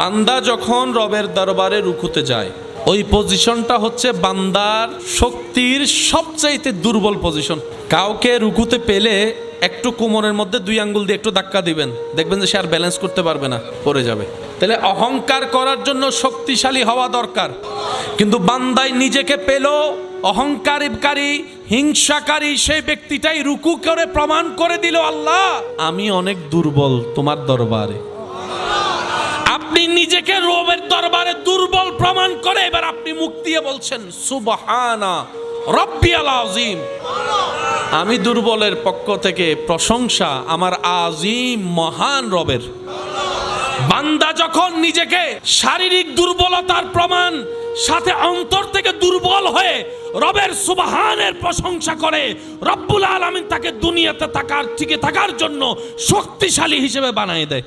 বান্দা যখন রবের দরবারে রুকুতে যায়, ওই পজিশনটা হচ্ছে বান্দার শক্তির সবচাইতে দুর্বল পজিশন কাউকে রুকুতে পেলে একটু কোমরের মধ্যে দুই আঙ্গুল দিয়ে একটু ধাক্কা দিবেন, দেখবেন যে সে আর ব্যালেন্স করতে পারবে না, পড়ে যাবে। তাহলে অহংকার করার জন্য শক্তিশালী হওয়া দরকার। কিন্তু বান্দায় নিজেকে পেল, অহংকারীকারী, হিংসাকারী, সেই ব্যক্তিটাই রুকু করে প্রমাণ করে দিল, আল্লাহ, আমি অনেক দুর্বল তোমার দরবারে। আপনি নিজেকে রবের দরবারে দুর্বল প্রমাণ করে, এবার আপনি মুখ দিয়ে বলছেন, সুবহানা, রব্বিয়াল আজিম আমি দুর্বলের পক্ষ থেকে প্রশংসা, আমার আজিম মহান রবের। বান্দা যখন নিজেকে শারীরিক দুর্বলতার প্রমাণ, সাথে অন্তর থেকে দুর্বল হয়ে রবের সুবহানের প্রশংসা করে, রব্বুল আলামিন তাকে দুনিয়াতে থাকার, টিকে থাকার জন্য শক্তিশালী হিসেবে বানিয়ে দেয়।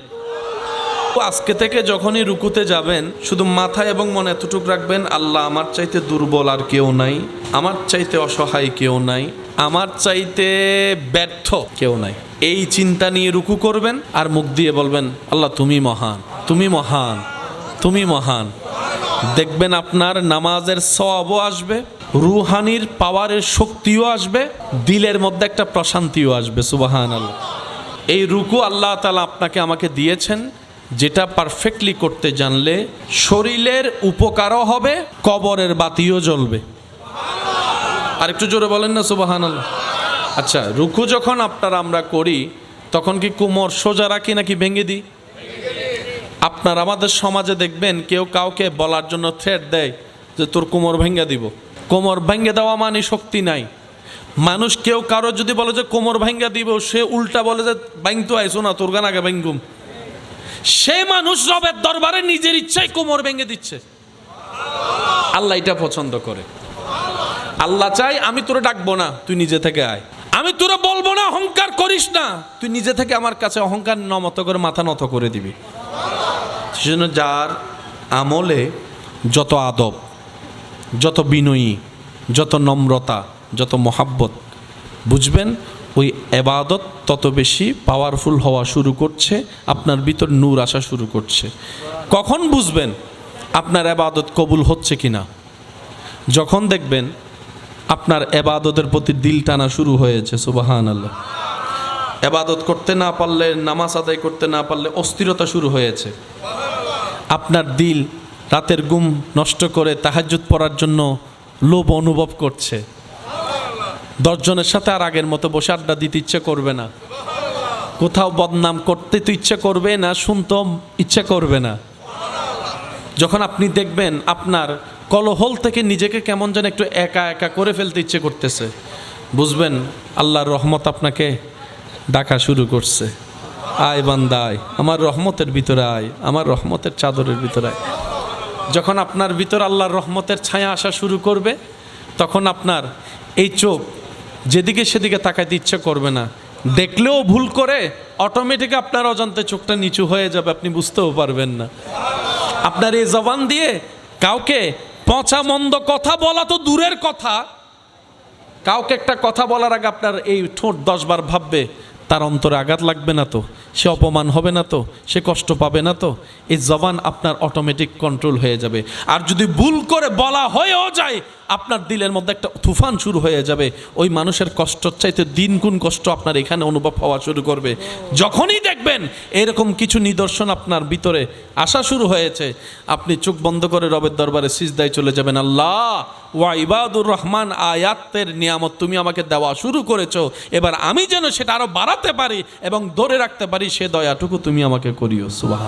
আজকে থেকে যখনই রুকুতে যাবেন, শুধু মাথায় এবং মনে এতটুকু রাখবেন, আল্লাহ আমার চাইতে দুর্বল আর কেউ নাই, আমার চাইতে অসহায় কেউ নাই, আমার চাইতে ব্যর্থ কেউ নাই। এই চিন্তা নিয়ে রুকু করবেন আর মুখ দিয়ে বলবেন, আল্লাহ তুমি মহান তুমি মহান তুমি মহান। দেখবেন আপনার নামাজের সওয়াবও আসবে, রুহানির পাওয়ারের শক্তিও আসবে, দিলের মধ্যে একটা প্রশান্তিও আসবে সুবাহান আল্লাহ এই রুকু আল্লাহ তালা আপনাকে, আমাকে দিয়েছেন যেটা পারফেক্টলি করতে জানলে শরীরের উপকারও হবে, কবরের বাতিও জ্বলবে। আর একটু জোরে বলেন না সুবাহান আচ্ছা রুকু যখন আপনারা আমরা করি, তখন কি কোমর সোজা রাখি নাকি ভেঙে দিই? আপনার আমাদের সমাজে দেখবেন কেউ কাউকে বলার জন্য থ্রেট দেয় যে তোর কোমর ভেঙে দিব। কোমর ভেঙে দেওয়া মানে শক্তি নাই। মানুষ কেউ কারও যদি বলে যে কোমর ভেঙে দিব, সে উল্টা বলে যে ভাঙতো আইসো না তোর গান আগে ভাঙ্গুম। সে মানুষ রবের দরবারে নিজের ইচ্ছায় কোমর ভেঙে দিচ্ছে। আল্লাহ এটা পছন্দ করে। আল্লাহ চাই আমি তোরে ডাকবো না, তুই নিজে থেকে আয়। আমি তোরে বলব না, অহংকার করিস না। তুই নিজে থেকে আমার কাছে অহংকার নমত করে মাথা নত করে দিবি। সেজন্য যার আমলে যত আদব, যত বিনয়ী, যত নম্রতা, যত মহাব্বত বুঝবেন, ওই এবাদত তত বেশি পাওয়ারফুল হওয়া শুরু করছে, আপনার ভিতর নূর আসা শুরু করছে। কখন বুঝবেন আপনার এবাদত কবুল হচ্ছে কি না যখন দেখবেন আপনার এবাদতের প্রতি দিল টানা শুরু হয়েছে সুবাহান আল্লাহ এবাদত করতে না পারলে, নামাজ আদায় করতে না পারলে অস্থিরতা শুরু হয়েছে। আপনার দিল রাতের ঘুম নষ্ট করে তাহাজ্জুদ পড়ার জন্য লোভ অনুভব করছে। দশজনের সাথে আর আগের মতো বসে আড্ডা দিতে ইচ্ছে করবে না। কোথাও বদনাম করতে তো ইচ্ছে করবে না, শুনতেও ইচ্ছে করবে না। যখন আপনি দেখবেন আপনার কলহল থেকে নিজেকে কেমন যেন একটু একা একা করে ফেলতে ইচ্ছে করতেছে, বুঝবেন আল্লাহর রহমত আপনাকে ডাকা শুরু করছে। আয় বান্দা, আয়। আমার রহমতের ভিতরে আয়, আমার রহমতের চাদরের ভিতরে আয়। যখন আপনার ভিতর আল্লাহর রহমতের ছায়া আসা শুরু করবে, তখন আপনার এই চোখ যেদিকে সেদিকে তাকাইতে ইচ্ছে করবে না। দেখলেও ভুল করে অটোমেটিক আপনার অজান্তে চোখটা নিচু হয়ে যাবে, আপনি বুঝতেও পারবেন না। আপনার এই জবান দিয়ে কাউকে পচা মন্দ কথা বলা তো দূরের কথা। কাউকে একটা কথা বলার আগে আপনার এই ঠোঁট দশবার ভাববে, তার অন্তরে আঘাত লাগবে না তো। সে অপমান হবে না তো, সে কষ্ট পাবে না তো, এই জবান আপনার অটোমেটিক কন্ট্রোল হয়ে যাবে। আর যদি ভুল করে বলা হয়েও যায়, আপনার দিলের মধ্যে একটা তুফান শুরু হয়ে যাবে। ওই মানুষের কষ্ট চাইতে দিন গুণ কষ্ট আপনার এখানে অনুভব হওয়া শুরু করবে। যখনই দেখবেন এরকম কিছু নিদর্শন আপনার ভিতরে আসা শুরু হয়েছে, আপনি চোখ বন্ধ করে রবের দরবারে সিজদায় চলে যাবেন, আল্লাহ, ওয়া ইবাদুর রহমান আয়াতের নিয়ামত তুমি আমাকে দেওয়া শুরু করেছ, এবার আমি যেন সেটা আরও বাড়াতে পারি এবং ধরে রাখতে পারি সে দয়াটুকু তুমি আমাকে করিও সুবাহ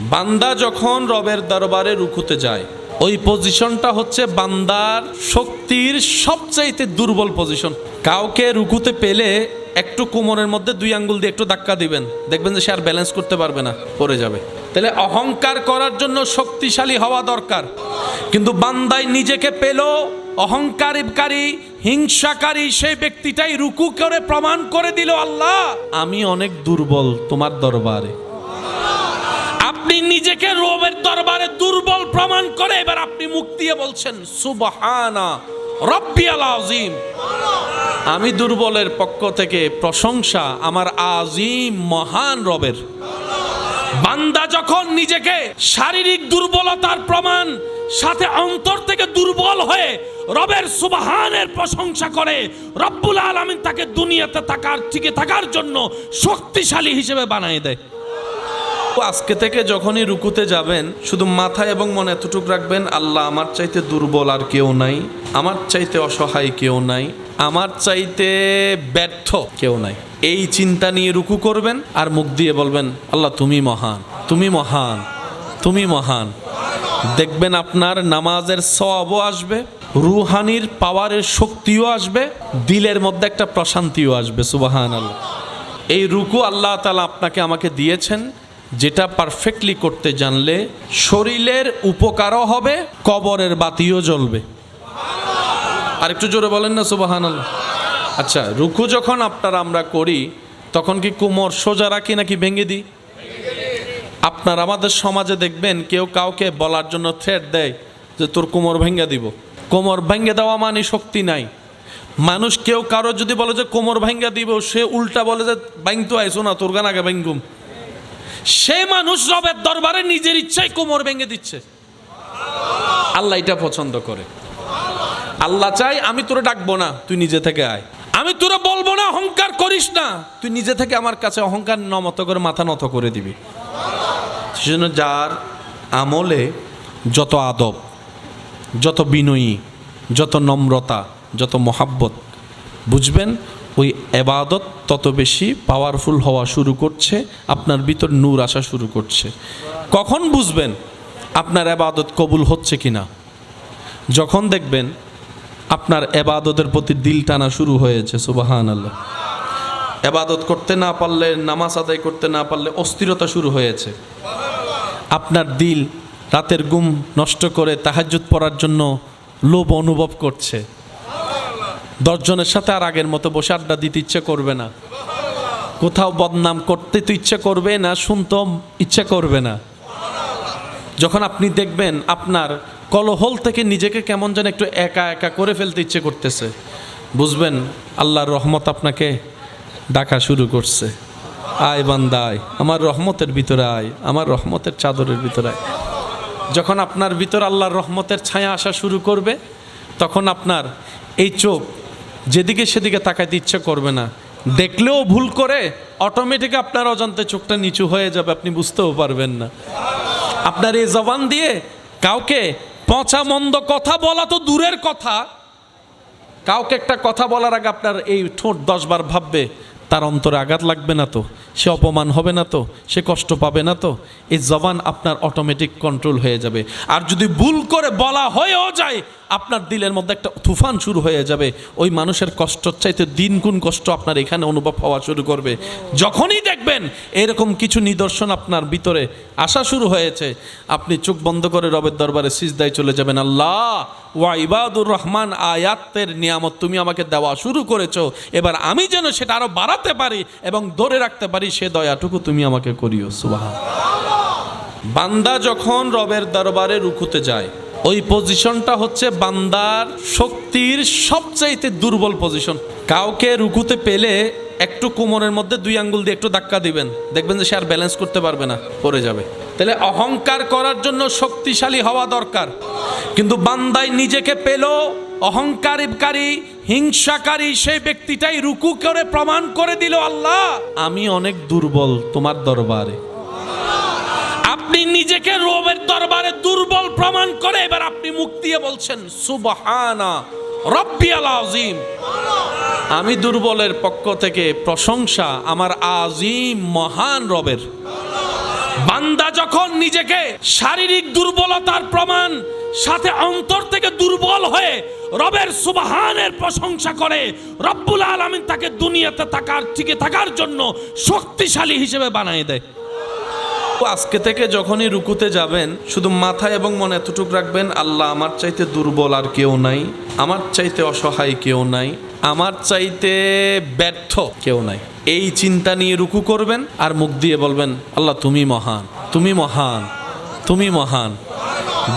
বান্দা যখন রবের দরবারে রুকুতে যায়, ওই পজিশনটা হচ্ছে বান্দার শক্তির সবচাইতে দুর্বল পজিশন কাউকে রুকুতে পেলে একটু কোমরের মধ্যে দুই আঙ্গুল দিয়ে একটু ধাক্কা দিবেন। দেখবেন যে সে আর ব্যালেন্স করতে পারবে না, পড়ে যাবে। তাহলে অহংকার করার জন্য শক্তিশালী হওয়া দরকার। কিন্তু বান্দায় নিজেকে পেল, অহংকারীকারী, হিংসাকারী, সেই ব্যক্তিটাই রুকু করে প্রমাণ করে দিল আল্লাহ, আমি অনেক দুর্বল তোমার দরবারে। আপনি নিজেকে রোবের দরবারে দুর্বল প্রমাণ করে, এবার আপনি মুখ দিয়ে বলছেন সুবহানা রব্বিয়াল আজিম আমি দুর্বলের পক্ষ থেকে প্রশংসা আমার আজিম মহান রবের। বান্দা যখন নিজেকে শারীরিক দুর্বলতার প্রমাণ, সাথে অন্তর থেকে দুর্বল হয়ে রবের সুবাহানের প্রশংসা করে, রব্বুল আলমিন তাকে দুনিয়াতে থাকার, টিকে থাকার জন্য শক্তিশালী হিসেবে বানিয়ে দেয়। তো আজকে থেকে যখনই রুকুতে যাবেন, শুধু মাথায় এবং মনে এতটুক রাখবেন, আল্লাহ আমার চাইতে দুর্বল আর কেউ নাই, আমার চাইতে অসহায় কেউ নাই, আমার চাইতে ব্যর্থ কেউ নাই। এই চিন্তা নিয়ে রুকু করবেন আর মুখ দিয়ে বলবেন, আল্লাহ, তুমি মহান তুমি মহান তুমি মহান। দেখবেন আপনার নামাজের সওয়াবও আসবে, রুহানির পাওয়ারের শক্তিও আসবে, দিলের মধ্যে একটা প্রশান্তিও আসবে সুবাহান আল্লাহ এই রুকু আল্লাহ তালা আপনাকে, আমাকে দিয়েছেন যেটা পারফেক্টলি করতে জানলে শরীরের উপকারও হবে, কবরের বাতিও জ্বলবে। আর একটু জোরে বলেন না সুবাহান আচ্ছা রুকু যখন আপনারা আমরা করি, তখন কি কোমর সোজা রাখি নাকি ভেঙে দিই? আপনার আমাদের সমাজে দেখবেন কেউ কাউকে বলার জন্য থ্রেট দেয় যে তোর কোমর ভেঙে দিব। কোমর ভেঙে দেওয়া মানে শক্তি নাই। মানুষ কেউ কারও যদি বলে যে কোমর ভেঙে দিব, সে উল্টা বলে যে বাইংতো আইসো না, তোর গান আগে ভেঙ্গুম। সে মানুষ রবের দরবারে নিজের ইচ্ছায় কোমর ভেঙে দিচ্ছে। আল্লাহ এটা পছন্দ করে। আল্লাহ চাই আমি তোরে ডাকবো না, তুই নিজে থেকে আয়। আমি তোরে বলব না, অহংকার করিস না। তুই নিজে থেকে আমার কাছে অহংকার নমত করে মাথা নত করে দিবি। সেজন্য যার আমলে যত আদব, যত বিনয়ী, যত নম্রতা, যত মহাব্বত, বুঝবেন, ওই এবাদত তত বেশি পাওয়ারফুল হওয়া শুরু করছে, আপনার ভিতর নূর আসা শুরু করছে। কখন বুঝবেন আপনার এবাদত কবুল হচ্ছে কি না যখন দেখবেন আপনার এবাদতের প্রতি দিল টানা শুরু হয়েছে সুবাহান আল্লাহ এবাদত করতে না পারলে, নামাজ আদায় করতে না পারলে অস্থিরতা শুরু হয়েছে। আপনার দিল রাতের ঘুম নষ্ট করে তাহাজ্জুদ পড়ার জন্য লোভ অনুভব করছে। দশজনের সাথে আর আগের মতো বসে আড্ডা দিতে ইচ্ছে করবে না। কোথাও বদনাম করতে তো ইচ্ছে করবে না, শুনতেও ইচ্ছে করবে না। যখন আপনি দেখবেন আপনার কলহল থেকে নিজেকে কেমন যেন একটু একা একা করে ফেলতে ইচ্ছে করতেছে, বুঝবেন আল্লাহর রহমত আপনাকে ডাকা শুরু করছে। আয় বান্দায় আমার রহমতের ভিতরে আয়, আমার রহমতের চাদরের ভিতরে আয়। যখন আপনার ভিতর আল্লাহর রহমতের ছায়া আসা শুরু করবে, তখন আপনার এই চোখ যেদিকে সেদিকে তাকাইতে ইচ্ছে করবে না। দেখলেও ভুল করে অটোমেটিক আপনার অজান্তে চোখটা নিচু হয়ে যাবে, আপনি বুঝতেও পারবেন না। আপনার এই জবান দিয়ে কাউকে পচা মন্দ কথা বলা তো দূরের কথা। কাউকে একটা কথা বলার আগে আপনার এই ঠোঁট দশবার ভাববে, তার অন্তরে আঘাত লাগবে না তো? সে অপমান হবে না তো? সে কষ্ট পাবে না তো? এই জবান আপনার অটোমেটিক কন্ট্রোল হয়ে যাবে। আর যদি ভুল করে বলা হয়েও যায় আপনার দিলের মধ্যে একটা তুফান শুরু হয়ে যাবে। ওই মানুষের কষ্ট চাইতে দিন গুণ কষ্ট আপনার এখানে অনুভব হওয়া শুরু করবে। যখনই দেখবেন এরকম কিছু নিদর্শন আপনার ভিতরে আসা শুরু হয়েছে, আপনি চোখ বন্ধ করে রবের দরবারে সিজদায় চলে যাবেন, আল্লাহ, ওয়া ইবাদুর রহমান আয়াতের নিয়ামত তুমি আমাকে দেওয়া শুরু করেছ। এবার আমি যেন সেটা আরও বাড়াতে পারি এবং ধরে রাখতে পারি, সে দয়াটুকু তুমি আমাকে করিও। সুবাহ বান্দা যখন রবের দরবারে রুকুতে যায় ওই পজিশনটা হচ্ছে বান্দার শক্তির সবচাইতে দুর্বল পজিশন কাউকে রুকুতে পেলে একটু কোমরের মধ্যে দুই আঙ্গুল দিয়ে একটু ধাক্কা দিবেন। দেখবেন যে সে আর ব্যালেন্স করতে পারবে না, পড়ে যাবে। তাহলে অহংকার করার জন্য শক্তিশালী হওয়া দরকার। কিন্তু বান্দায় নিজেকে পেল, অহংকারীকারী, হিংসাকারী সেই ব্যক্তিটাই রুকু করে প্রমাণ করে দিল, আল্লাহ, আমি অনেক দুর্বল তোমার দরবারে। নিজেকে রোবের দরবারে দুর্বল প্রমাণ করে, এবার আপনি মুখ দিয়ে বলছেন, সুবহানা, রব্বিয়াল আজিম আমি দুর্বলের পক্ষ থেকে প্রশংসা, আমার আজিম মহান রবের। বান্দা যখন নিজেকে শারীরিক দুর্বলতার প্রমাণ, সাথে অন্তর থেকে দুর্বল হয়ে রবের সুবাহানের প্রশংসা করে, রব্বুল আলমিন তাকে দুনিয়াতে থাকার, টিকে থাকার জন্য শক্তিশালী হিসেবে বানিয়ে দেয়। আজকে থেকে যখনই রুকুতে যাবেন, শুধু মাথায় এবং মনে এতটুক রাখবেন, আল্লাহ আমার চাইতে দুর্বল আর কেউ নাই, আমার চাইতে অসহায় কেউ নাই, আমার চাইতে ব্যর্থ কেউ নাই। এই চিন্তা নিয়ে রুকু করবেন আর মুখ দিয়ে বলবেন, আল্লাহ তুমি মহান তুমি মহান তুমি মহান।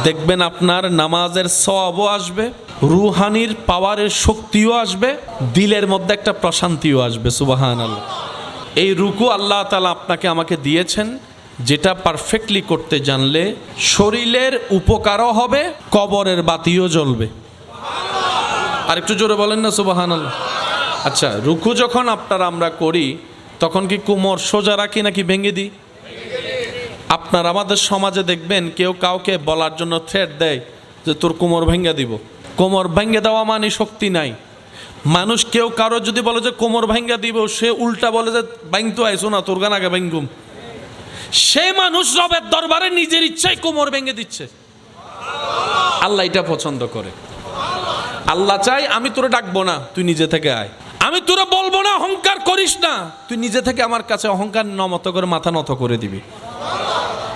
দেখবেন আপনার নামাজের সওয়াবও আসবে, রুহানির পাওয়ারের শক্তিও আসবে, দিলের মধ্যে একটা প্রশান্তিও আসবে সুবাহান আল্লাহ এই রুকু আল্লাহ তালা আপনাকে, আমাকে দিয়েছেন যেটা পারফেক্টলি করতে জানলে শরীরের উপকারও হবে, কবরের বাতিও জ্বলবে। আর একটু জোরে বলেন না সুবাহান আচ্ছা রুকু যখন আপনারা আমরা করি, তখন কি কোমর সোজা রাখি নাকি ভেঙে দিই? আপনার আমাদের সমাজে দেখবেন কেউ কাউকে বলার জন্য থ্রেট দেয় যে তোর কোমর ভেঙে দিব। কোমর ভেঙে দেওয়া মানে শক্তি নাই। মানুষ কেউ কারও যদি বলে যে কোমর ভেঙে দিব, সে উল্টা বলে যে ব্যাংতো আইসো না, তোর গান আগে ব্যাঙ্গুম সে মানুষ রবের দরবারে নিজের ইচ্ছায় কোমর ভেঙে দিচ্ছে। আল্লাহ এটা পছন্দ করে। আল্লাহ চাই আমি তোরে ডাকবো না, তুই নিজে থেকে আয়। আমি তোরে বলব না, অহংকার করিস না। তুই নিজে থেকে আমার কাছে অহংকার নমত করে মাথা নত করে দিবি।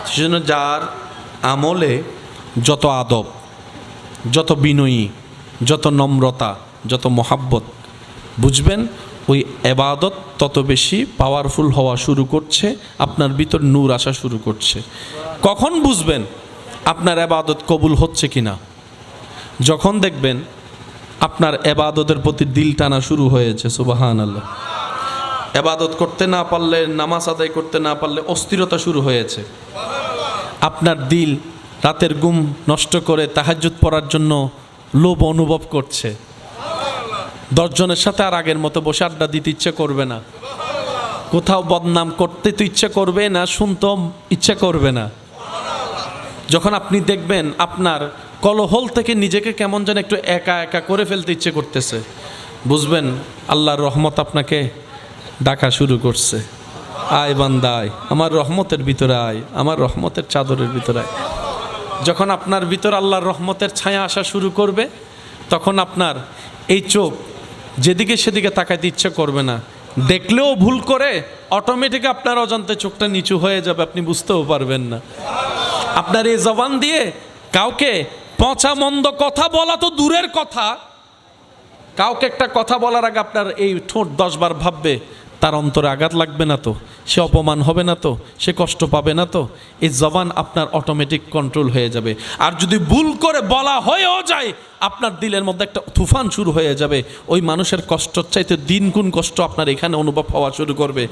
সেজন্য যার আমলে যত আদব, যত বিনয়ী, যত নম্রতা, যত মহাব্বত, বুঝবেন ওই এবাদত তত বেশি পাওয়ারফুল হওয়া শুরু করছে, আপনার ভিতর নূর আসা শুরু করছে। কখন বুঝবেন আপনার এবাদত কবুল হচ্ছে কি না যখন দেখবেন আপনার এবাদতের প্রতি দিল টানা শুরু হয়েছে সুবাহান আল্লাহ এবাদত করতে না পারলে, নামাজ আদায় করতে না পারলে অস্থিরতা শুরু হয়েছে। আপনার দিল রাতের গুম নষ্ট করে তাহাজ্জুদ পড়ার জন্য লোভ অনুভব করছে। দশজনের সাথে আর আগের মতো বসে আড্ডা দিতে ইচ্ছে করবে না। কোথাও বদনাম করতে তো ইচ্ছে করবে না, শুনতেও ইচ্ছে করবে না। যখন আপনি দেখবেন আপনার কলহল থেকে নিজেকে কেমন যেন একটু একা একা করে ফেলতে ইচ্ছে করতেছে, বুঝবেন আল্লাহর রহমত আপনাকে ডাকা শুরু করছে। আয় বান্দা, আয়, আমার রহমতের ভিতরে আয়, আমার রহমতের চাদরের ভিতরে আয়। যখন আপনার ভিতর আল্লাহর রহমতের ছায়া আসা শুরু করবে, তখন আপনার এই চোখ যেদিকে সেদিকে তাকাইতে ইচ্ছে করবে না। দেখলেও ভুল করে অটোমেটিক আপনার অজান্তে চোখটা নিচু হয়ে যাবে, আপনি বুঝতেও পারবেন না। আপনার এই জবান দিয়ে কাউকে পচা মন্দ কথা বলা তো দূরের কথা। কাউকে একটা কথা বলার আগে আপনার এই ঠোঁট দশবার ভাববে, তার অন্তরে আঘাত লাগবে না তো, সে অপমান হবে না তো, সে কষ্ট পাবে না তো, এই জবান আপনার অটোমেটিক কন্ট্রোল হয়ে যাবে। আর যদি ভুল করে বলা হয়েও যায় আপনার দিলের মধ্যে একটা তুফান শুরু হয়ে যাবে। ওই মানুষের কষ্টর চাইতে দিন গুণ কষ্ট আপনার এখানে অনুভব হওয়া শুরু করবে।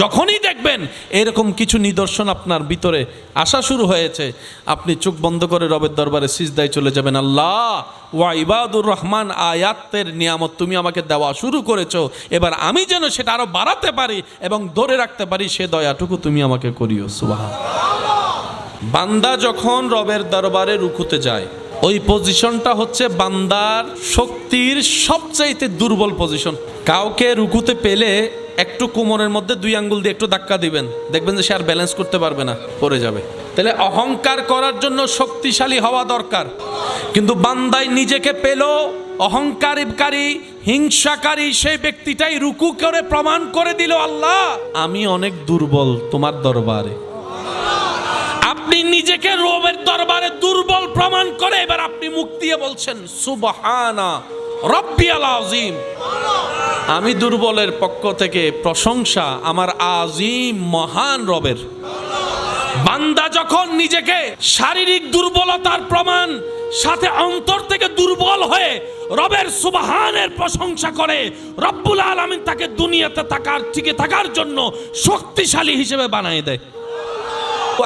যখনই দেখবেন এরকম কিছু নিদর্শন আপনার ভিতরে আসা শুরু হয়েছে, আপনি চোখ বন্ধ করে রবের দরবারে সিজদায় চলে যাবেন। আল্লাহ, ওয়া ইবাদুর রহমান আয়াতের নিয়ামত তুমি আমাকে দেওয়া শুরু করেছ। এবার আমি যেন সেটা আরও বাড়াতে পারি এবং ধরে রাখতে পারি, সে দয়াটুকু তুমি আমাকে করিও। সুবাহ বান্দা যখন রবের দরবারে রুকুতে যায় ওই পজিশনটা হচ্ছে বান্দার শক্তির সবচাইতে দুর্বল পজিশন কাউকে রুকুতে পেলে একটু কোমরের মধ্যে দুই আঙ্গুল দিয়ে একটু ধাক্কা দিবেন। দেখবেন যে সে আর ব্যালেন্স করতে পারবে না, পড়ে যাবে। তাহলে অহংকার করার জন্য শক্তিশালী হওয়া দরকার। কিন্তু বান্দায় নিজেকে পেল, অহংকারীকারী, হিংসাকারী, সেই ব্যক্তিটাই রুকু করে প্রমাণ করে দিল, আল্লাহ, আমি অনেক দুর্বল তোমার দরবারে। আপনি নিজেকে রোবের দরবারে দুর্বল প্রমাণ করে, এবার আপনি মুখ দিয়ে বলছেন, সুবহানা রব্বিয়াল আজিম আমি দুর্বলের পক্ষ থেকে প্রশংসা, আমার আজিম মহান রবের। বান্দা যখন নিজেকে শারীরিক দুর্বলতার প্রমাণ, সাথে অন্তর থেকে দুর্বল হয়ে রবের সুবাহানের প্রশংসা করে, রব্বুল আলমিন তাকে দুনিয়াতে থাকার, টিকে থাকার জন্য শক্তিশালী হিসেবে বানিয়ে দেয়।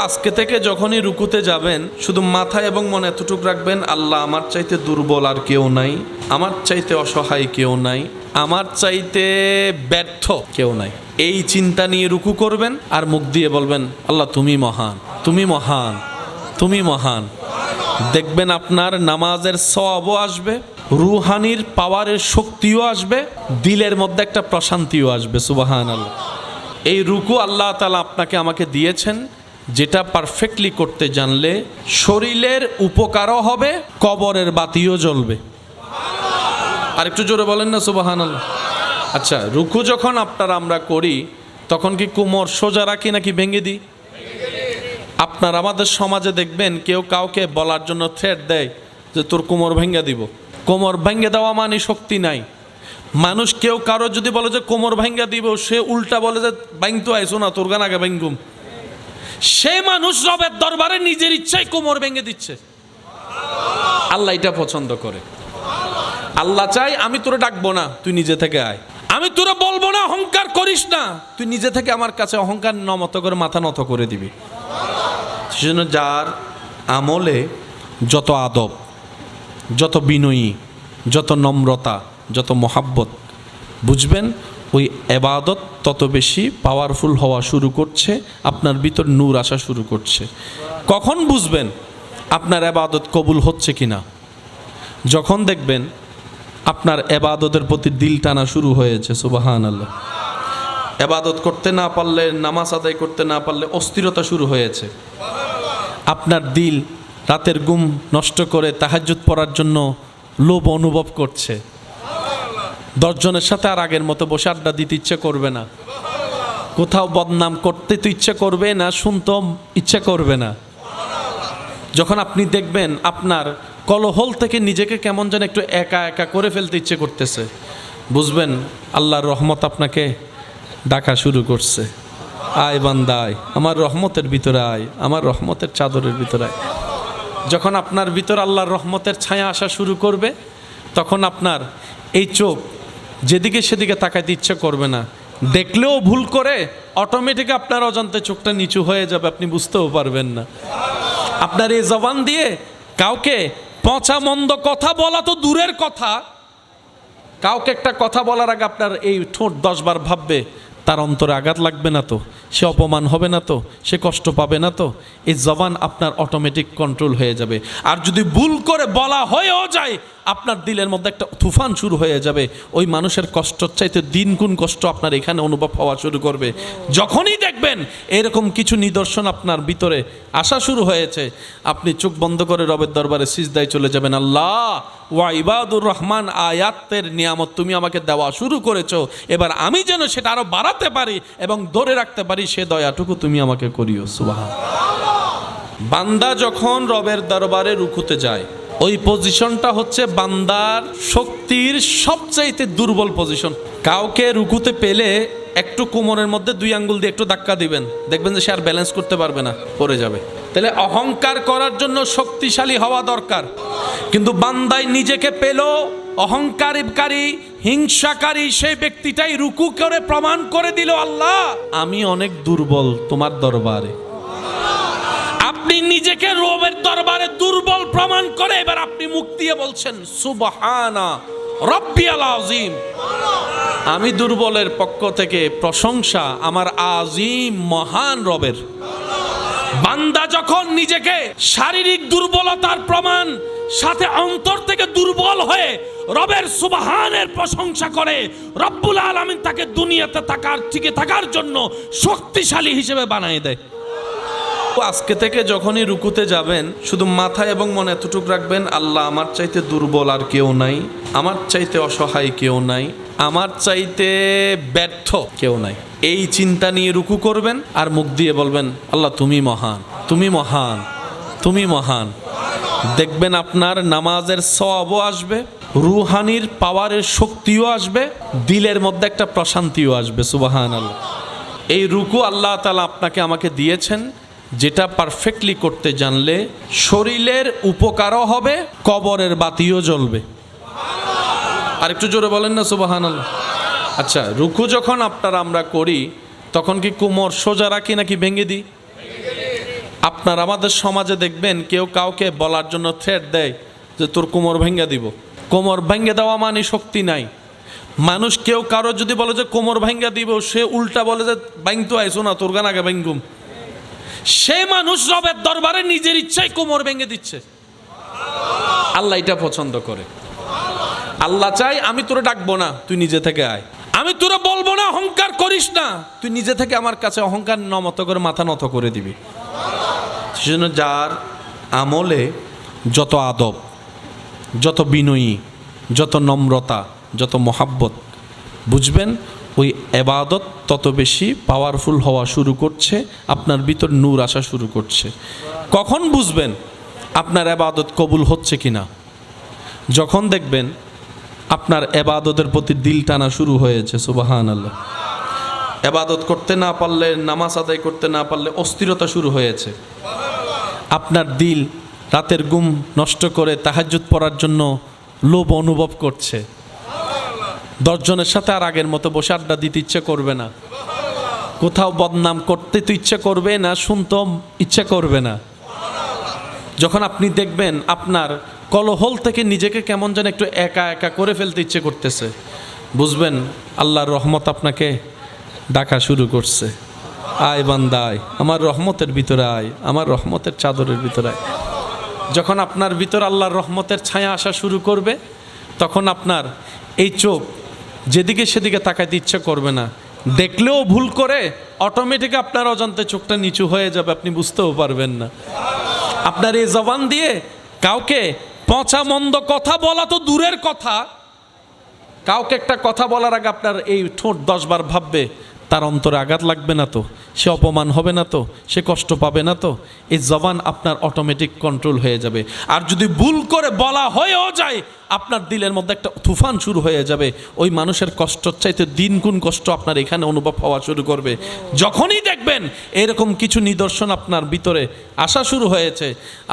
আজকে থেকে যখনই রুকুতে যাবেন, শুধু মাথা এবং মনে এতটুক রাখবেন, আল্লাহ আমার চাইতে দুর্বল আর কেউ নাই, আমার চাইতে অসহায় কেউ নাই, আমার চাইতে ব্যর্থ কেউ নাই। এই চিন্তা নিয়ে রুকু করবেন আর মুখ দিয়ে বলবেন, আল্লাহ তুমি মহান তুমি মহান তুমি মহান। দেখবেন আপনার নামাজের সওয়াবও আসবে, রুহানির পাওয়ারের শক্তিও আসবে, দিলের মধ্যে একটা প্রশান্তিও আসবে সুবাহান আল্লাহ এই রুকু আল্লাহ তালা আপনাকে, আমাকে দিয়েছেন যেটা পারফেক্টলি করতে জানলে শরীরের উপকারও হবে, কবরের বাতিও জ্বলবে। আর একটু জোরে বলেন না সুবাহান আচ্ছা রুকু যখন আপনারা আমরা করি, তখন কি কোমর সোজা রাখি নাকি ভেঙে দিই? আপনার আমাদের সমাজে দেখবেন কেউ কাউকে বলার জন্য থ্রেট দেয় যে তোর কোমর ভেঙে দিব। কোমর ভেঙে দেওয়া মানে শক্তি নাই। মানুষ কেউ কারও যদি বলে যে কোমর ভেঙে দিব, সে উল্টা বলে যে ব্যাংতো আইসো না তোর গান আগে ব্যাঙ্গুম সে মানুষ রবের দরবারে নিজের ইচ্ছায় কোমর ভেঙে দিচ্ছে। আল্লাহ এটা পছন্দ করে। আল্লাহ চাই আমি তোরে ডাকবো না, তুই নিজে থেকে আয়। আমি তোরে বলব না, অহংকার করিস না। তুই নিজে থেকে আমার কাছে অহংকার নমত করে, মাথা নত করে দিবি। সেজন্য যার আমলে যত আদব, যত বিনয়ী, যত নম্রতা, যত মহাব্বত, বুঝবেন ওই এবাদত তত বেশি পাওয়ারফুল হওয়া শুরু করছে, আপনার ভিতর নূর আসা শুরু করছে। কখন বুঝবেন আপনার এবাদত কবুল হচ্ছে কি না যখন দেখবেন আপনার এবাদতের প্রতি দিল টানা শুরু হয়েছে সুবাহান আল্লাহ এবাদত করতে না পারলে, নামাজ আদায় করতে না পারলে অস্থিরতা শুরু হয়েছে। আপনার দিল রাতের ঘুম নষ্ট করে তাহাজ্জুদ পড়ার জন্য লোভ অনুভব করছে। দশজনের সাথে আর আগের মতো বসে আড্ডা দিতে ইচ্ছে করবে না। কোথাও বদনাম করতে তো ইচ্ছে করবে না শুনতেও ইচ্ছে করবে না। যখন আপনি দেখবেন আপনার কলহল থেকে নিজেকে কেমন যেন একটু একা একা করে ফেলতে ইচ্ছে করতেছে, বুঝবেন আল্লাহর রহমত আপনাকে ডাকা শুরু করছে। আয় বান্দা, আয়। আমার রহমতের ভিতরে আয়, আমার রহমতের চাদরের ভিতরে আয়। যখন আপনার ভিতর আল্লাহর রহমতের ছায়া আসা শুরু করবে, তখন আপনার এই চোখ যেদিকে সেদিকে তাকাইতে ইচ্ছে করবে না। দেখলেও ভুল করে অটোমেটিক আপনার অজান্তে চোখটা নিচু হয়ে যাবে, আপনি বুঝতেও পারবেন না। আপনার এই জবান দিয়ে কাউকে পচা মন্দ কথা বলা তো দূরের কথা। কাউকে একটা কথা বলার আগে আপনার এই ঠোঁট দশবার ভাববে, তার অন্তরে আঘাত লাগবে না তো, সে অপমান হবে না তো, সে কষ্ট পাবে না তো, এই জবান আপনার অটোমেটিক কন্ট্রোল হয়ে যাবে। আর যদি ভুল করে বলা হয়েও যায় আপনার দিলের মধ্যে একটা তুফান শুরু হয়ে যাবে। ওই মানুষের কষ্টর চাইতে দিন গুণ কষ্ট আপনার এখানে অনুভব হওয়া শুরু করবে। যখনই দেখবেন এরকম কিছু নিদর্শন আপনার ভিতরে আসা শুরু হয়েছে, আপনি চোখ বন্ধ করে রবের দরবারে সিজদায় চলে যাবেন, আল্লাহ, ওয়া ইবাদুর রহমান আয়াতের নিয়ামত তুমি আমাকে দেওয়া শুরু করেছ। এবার আমি যেন সেটা আরও বাড়াতে পারি এবং ধরে রাখতে পারি, সে দয়াটুকু তুমি আমাকে করিও। সুবাহ বান্দা যখন রবের দরবারে রুকুতে যায় ওই পজিশনটা হচ্ছে বান্দার শক্তির সবচাইতে দুর্বল পজিশন কাউকে রুকুতে পেলে একটু কোমরের মধ্যে দুই আঙ্গুল দিয়ে একটু ধাক্কা দিবেন। দেখবেন যে সে আর ব্যালেন্স করতে পারবে না, পড়ে যাবে। তাহলে অহংকার করার জন্য শক্তিশালী হওয়া দরকার। কিন্তু বান্দায় নিজেকে পেল, অহংকারীকারী, হিংসাকারী, সেই ব্যক্তিটাই রুকু করে প্রমাণ করে দিল, আল্লাহ, আমি অনেক দুর্বল তোমার দরবারে। আপনি নিজেকে রবের দরবারে দুর্বল প্রমাণ করে, এবার আপনি মুখ দিয়ে বলছেন, সুবহানা রব্বিয়াল আজিম আমি দুর্বলের পক্ষ থেকে প্রশংসা, আমার আজিম মহান রবের। বান্দা যখন নিজেকে শারীরিক দুর্বলতার প্রমাণ, সাথে অন্তর থেকে দুর্বল হয়ে রবের সুবহানের প্রশংসা করে, রব্বুল আলামিন তাকে দুনিয়াতে থাকার, টিকে থাকার জন্য শক্তিশালী হিসেবে বানিয়ে দেয়। আজকে থেকে যখনই রুকুতে যাবেন, শুধু মাথায় এবং মনে এতটুক রাখবেন, আল্লাহ আমার চাইতে দুর্বল আর কেউ নাই, আমার চাইতে অসহায় কেউ নাই, আমার চাইতে ব্যর্থ কেউ নাই। এই চিন্তা নিয়ে রুকু করবেন আর মুখ দিয়ে বলবেন, আল্লাহ, তুমি মহান তুমি মহান তুমি মহান। দেখবেন আপনার নামাজের সবও আসবে, রুহানির পাওয়ারের শক্তিও আসবে, দিলের মধ্যে একটা প্রশান্তিও আসবে সুবাহান আল্লাহ এই রুকু আল্লাহ তালা আপনাকে, আমাকে দিয়েছেন যেটা পারফেক্টলি করতে জানলে শরীরের উপকারও হবে, কবরের বাতিও জ্বলবে। আর একটু জোরে বলেন না সুবাহান আচ্ছা রুকু যখন আপনারা আমরা করি, তখন কি কোমর সোজা রাখি নাকি ভেঙে দিই? আপনার আমাদের সমাজে দেখবেন কেউ কাউকে বলার জন্য থ্রেট দেয় যে তোর কোমর ভেঙে দিব। কোমর ভেঙে দেওয়া মানে শক্তি নাই। মানুষ কেউ কারও যদি বলে যে কোমর ভেঙে দিব, সে উল্টা বলে যে ব্যাংতো আইসো না, তোর গান আগে ব্যাঙ্গুম সে মানুষ রবের দরবারে নিজের ইচ্ছায় কোমর ভেঙে দিচ্ছে। আল্লাহ এটা পছন্দ করে। আল্লাহ চাই, আমি তোরে ডাকবো না, তুই নিজে থেকে আয়। আমি তোরে বলব না, অহংকার করিস না। তুই নিজে থেকে আমার কাছে অহংকার নমত করে, মাথা নত করে দিবি। সেজন্য যার আমলে যত আদব, যত বিনয়ী, যত নম্রতা, যত মহাব্বত, বুঝবেন? ওই এবাদত তত বেশি পাওয়ারফুল হওয়া শুরু করছে, আপনার ভিতর নূর আসা শুরু করছে। কখন বুঝবেন আপনার এবাদত কবুল হচ্ছে কি না যখন দেখবেন আপনার এবাদতের প্রতি দিল টানা শুরু হয়েছে সুবাহান আল্লাহ এবাদত করতে না পারলে, নামাজ আদায় করতে না পারলে অস্থিরতা শুরু হয়েছে। আপনার দিল রাতের ঘুম নষ্ট করে তাহাজ্জুদ পড়ার জন্য লোভ অনুভব করছে। দশজনের সাথে আর আগের মতো বসে আড্ডা দিতে ইচ্ছে করবে না। কোথাও বদনাম করতে তো ইচ্ছে করবে না, শুনতেও ইচ্ছে করবে না। যখন আপনি দেখবেন আপনার কলহল থেকে নিজেকে কেমন যেন একটু একা একা করে ফেলতে ইচ্ছে করতেছে, বুঝবেন আল্লাহর রহমত আপনাকে ডাকা শুরু করছে। আয় বান্দা আয়, আমার রহমতের ভিতরে আয়, আমার রহমতের চাদরের ভিতরে আয়। যখন আপনার ভিতর আল্লাহর রহমতের ছায়া আসা শুরু করবে, তখন আপনার এই চোখ যেদিকে সেদিকে তাকাইতে ইচ্ছা করবে না। দেখলেও ভুল করে অটোমেটিক আপনার অজান্তে চোখটা নিচু হয়ে যাবে, আপনি বুঝতেও পারবেন না। আপনার এই জবান দিয়ে কাউকে পচা মন্দ কথা বলা তো দূরের কথা। কাউকে একটা কথা বলার আগে আপনার এই ঠোঁট দশবার ভাববে, তার অন্তরে আঘাত লাগবে না তো। সে অপমান হবে না তো, সে কষ্ট পাবে না তো এই জবান আপনার অটোমেটিক কন্ট্রোল হয়ে যাবে। আর যদি ভুল করে বলা হয়েও যায়, আপনার দিলের মধ্যে একটা তুফান শুরু হয়ে যাবে। ওই মানুষের কষ্ট চাইতে দিন গুণ কষ্ট আপনার এখানে অনুভব হওয়া শুরু করবে। যখনই দেখবেন এরকম কিছু নিদর্শন আপনার ভিতরে আসা শুরু হয়েছে,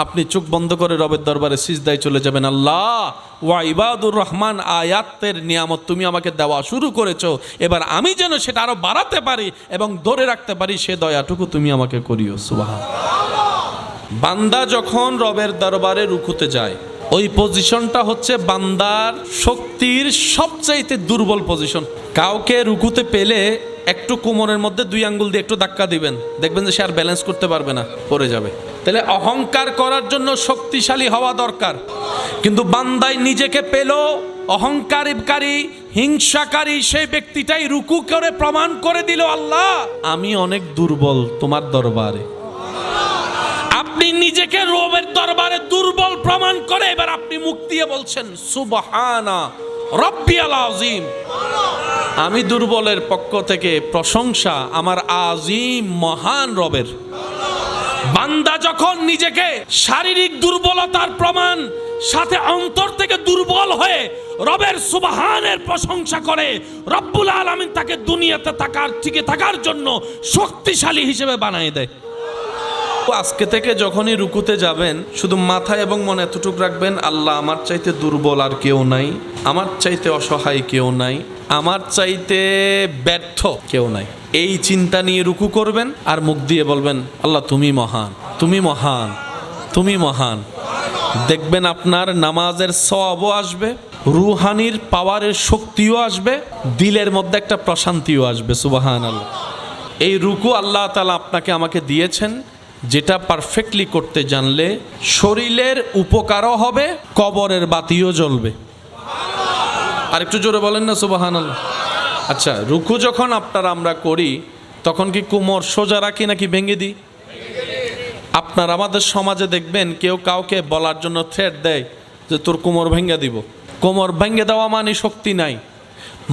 আপনি চোখ বন্ধ করে রবের দরবারে সিজদায় চলে যাবেন, আল্লাহ, ওয়া ইবাদুর রহমান আয়াতের নিয়ামত তুমি আমাকে দেওয়া শুরু করেছ। এবার আমি যেন সেটা আরও বাড়াতে পারি এবং ধরে রাখতে পারি সে দয়াটুকু তুমি আমাকে করিও সুবাহ বান্দা যখন রবের দরবারে রুকুতে যায়, ওই পজিশনটা হচ্ছে বান্দার শক্তির সবচাইতে দুর্বল পজিশন কাউকে রুকুতে পেলে একটু কোমরের মধ্যে দুই আঙ্গুল দিয়ে একটু ধাক্কা দিবেন। দেখবেন যে সে আর ব্যালেন্স করতে পারবে না, পড়ে যাবে। তাহলে অহংকার করার জন্য শক্তিশালী হওয়া দরকার। কিন্তু বান্দায় নিজেকে পেল অহংকারীকারী হিংসাকারী সেই ব্যক্তিটাই রুকু করে প্রমাণ করে দিল আল্লাহ, আমি অনেক দুর্বল তোমার দরবারে। আপনি নিজেকে রবের দরবারে দুর্বল প্রমাণ করে এবার আপনি মুখ দিয়ে বলছেন, সুবহানা, রব্বিয়াল আজিম আমি দুর্বলের পক্ষ থেকে প্রশংসা আমার আজিম মহান রবের। বান্দা যখন নিজেকে শারীরিক দুর্বলতার প্রমাণ, সাথে অন্তর থেকে দুর্বল হয়ে রবের সুবাহানের প্রশংসা করে, রব্বুল আলমিন তাকে দুনিয়াতে থাকার, টিকে থাকার জন্য শক্তিশালী হিসেবে বানিয়ে দেয়। আজকে থেকে যখনই রুকুতে যাবেন, শুধু মাথায় এবং মনে এতটুক রাখবেন, আল্লাহ আমার চাইতে দুর্বল আর কেউ নাই, আমার চাইতে অসহায় কেউ নাই, আমার চাইতে ব্যর্থ কেউ নাই। এই চিন্তা নিয়ে রুকু করবেন আর মুখ দিয়ে বলবেন, আল্লাহ তুমি মহান তুমি মহান তুমি মহান। দেখবেন আপনার নামাজের সওয়াবও আসবে, রুহানির পাওয়ারের শক্তিও আসবে, দিলের মধ্যে একটা প্রশান্তিও আসবে সুবাহান আল্লাহ এই রুকু আল্লাহ তালা আপনাকে, আমাকে দিয়েছেন যেটা পারফেক্টলি করতে জানলে শরীরের উপকারও হবে, কবরের বাতিও জ্বলবে। আর একটু জোরে বলেন না সুবাহান আচ্ছা রুকু যখন আপনারা আমরা করি, তখন কি কোমর সোজা রাখি নাকি ভেঙে দিই? আপনার আমাদের সমাজে দেখবেন কেউ কাউকে বলার জন্য থ্রেট দেয় যে তোর কোমর ভেঙে দিব। কোমর ভেঙে দেওয়া মানে শক্তি নাই।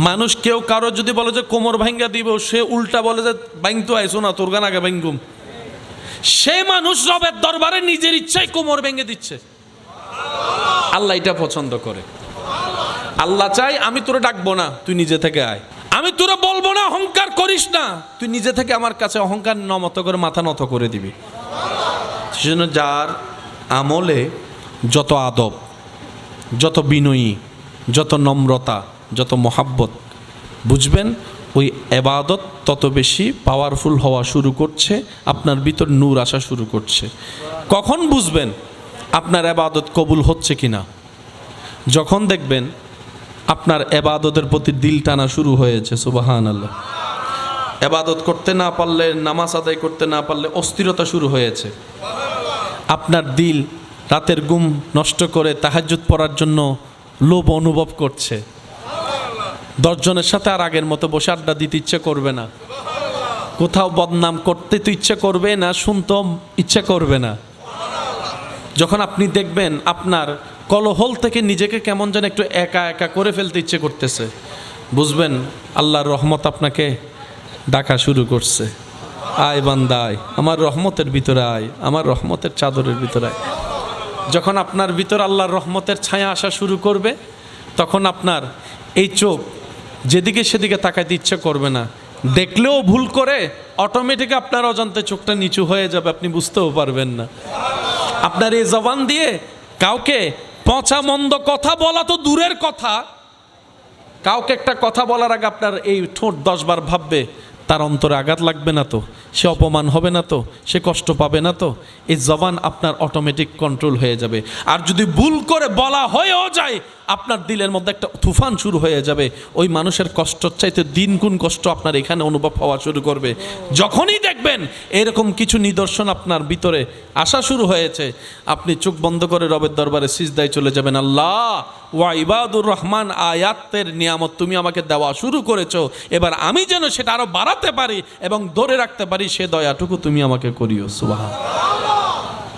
মানুষ কেউ কারও যদি বলে যে কোমর ভেঙে দিব, সে উল্টা বলে যে ব্যাংতো আইসো না তোর গান আগে ব্যাঙ্গুম সে মানুষ রবের দরবারে নিজের ইচ্ছায় কোমর ভেঙে দিচ্ছে। আল্লাহ এটা পছন্দ করে। আল্লাহ চাই আমি তোরে ডাকবো না, তুই নিজে থেকে আয়। আমি তোরে বলব না, অহংকার করিস না। তুই নিজে থেকে আমার কাছে অহংকার নমত করে মাথা নত করে দিবি। সেজন্য যার আমলে যত আদব, যত বিনয়ী, যত নম্রতা, যত মহাব্বত, বুঝবেন, ওই এবাদত তত বেশি পাওয়ারফুল হওয়া শুরু করছে, আপনার ভিতর নূর আসা শুরু করছে। কখন বুঝবেন আপনার এবাদত কবুল হচ্ছে কি না যখন দেখবেন আপনার এবাদতের প্রতি দিল টানা শুরু হয়েছে সুবাহান আল্লাহ এবাদত করতে না পারলে, নামাজ আদায় করতে না পারলে অস্থিরতা শুরু হয়েছে। আপনার দিল রাতের ঘুম নষ্ট করে তাহাজ্জুদ পড়ার জন্য লোভ অনুভব করছে। দশজনের সাথে আর আগের মতো বসে আড্ডা দিতে ইচ্ছে করবে না। কোথাও বদনাম করতে তো ইচ্ছে করবে না, শুনতেও ইচ্ছে করবে না। যখন আপনি দেখবেন আপনার কলহল থেকে নিজেকে কেমন যেন একটু একা একা করে ফেলতে ইচ্ছে করতেছে, বুঝবেন আল্লাহর রহমত আপনাকে ডাকা শুরু করছে। আয় বান্দা, আয়। আমার রহমতের ভিতরে আয়, আমার রহমতের চাদরের ভিতরে আয়। যখন আপনার ভিতর আল্লাহর রহমতের ছায়া আসা শুরু করবে, তখন আপনার এই চোখ যেদিকে সেদিকে তাকাইতে ইচ্ছে করবে না। দেখলেও ভুল করে অটোমেটিক আপনার অজান্তে চোখটা নিচু হয়ে যাবে, আপনি বুঝতেও পারবেন না। আপনার এই জবান দিয়ে কাউকে পচা মন্দ কথা বলা তো দূরের কথা। কাউকে একটা কথা বলার আগে আপনার এই ঠোঁট দশবার ভাববে, তার অন্তরে আঘাত লাগবে না তো, সে অপমান হবে না তো, সে কষ্ট পাবে না তো, এই জবান আপনার অটোমেটিক কন্ট্রোল হয়ে যাবে। আর যদি ভুল করে বলা হয়েও যায় আপনার দিলের মধ্যে একটা তুফান শুরু হয়ে যাবে। ওই মানুষের কষ্ট চাইতে দিন গুণ কষ্ট আপনার এখানে অনুভব হওয়া শুরু করবে। যখনই দেখবেন এরকম কিছু নিদর্শন আপনার ভিতরে আসা শুরু হয়েছে, আপনি চোখ বন্ধ করে রবের দরবারে সিজদায় চলে যাবেন, আল্লাহ, ওয়া ইবাদুর রহমান আয়াতের নিয়ামত তুমি আমাকে দেওয়া শুরু করেছ। এবার আমি যেন সেটা আরও বাড়াতে পারি এবং ধরে রাখতে পারি, সে দয়াটুকু তুমি আমাকে করিও। সুবাহ